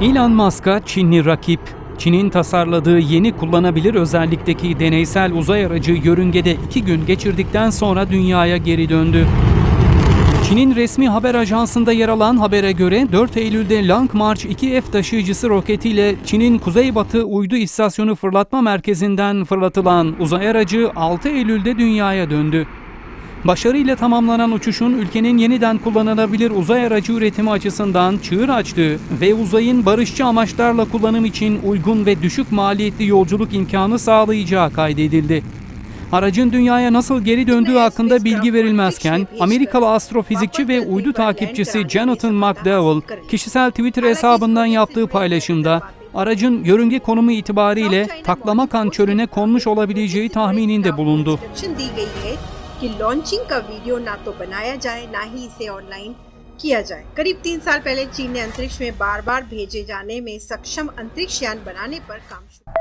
Elon Musk'a Çinli rakip, Çin'in tasarladığı yeni kullanabilir özellikteki deneysel uzay aracı yörüngede iki gün geçirdikten sonra dünyaya geri döndü. Çin'in resmi haber ajansında yer alan habere göre 4 Eylül'de Long March 2F taşıyıcısı roketiyle Çin'in Kuzeybatı Uydu İstasyonu Fırlatma Merkezi'nden fırlatılan uzay aracı 6 Eylül'de dünyaya döndü. Başarıyla tamamlanan uçuşun ülkenin yeniden kullanılabilir uzay aracı üretimi açısından çığır açtığı ve uzayın barışçı amaçlarla kullanım için uygun ve düşük maliyetli yolculuk imkanı sağlayacağı kaydedildi. Aracın dünyaya nasıl geri döndüğü hakkında bilgi verilmezken Amerikalı astrofizikçi ve uydu takipçisi Jonathan McDowell kişisel Twitter hesabından yaptığı paylaşımda aracın yörünge konumu itibariyle Taklamakan çölüne konmuş olabileceği tahmininde bulundu. कि launching का video ना तो बनाया जाए, ना ही इसे ऑनलाइन किया जाए। करीब तीन साल पहले चीन ने अंतरिक्ष में बार बार भेजे जाने में सक्षम अंतरिक्ष यान बनाने पर काम शुरू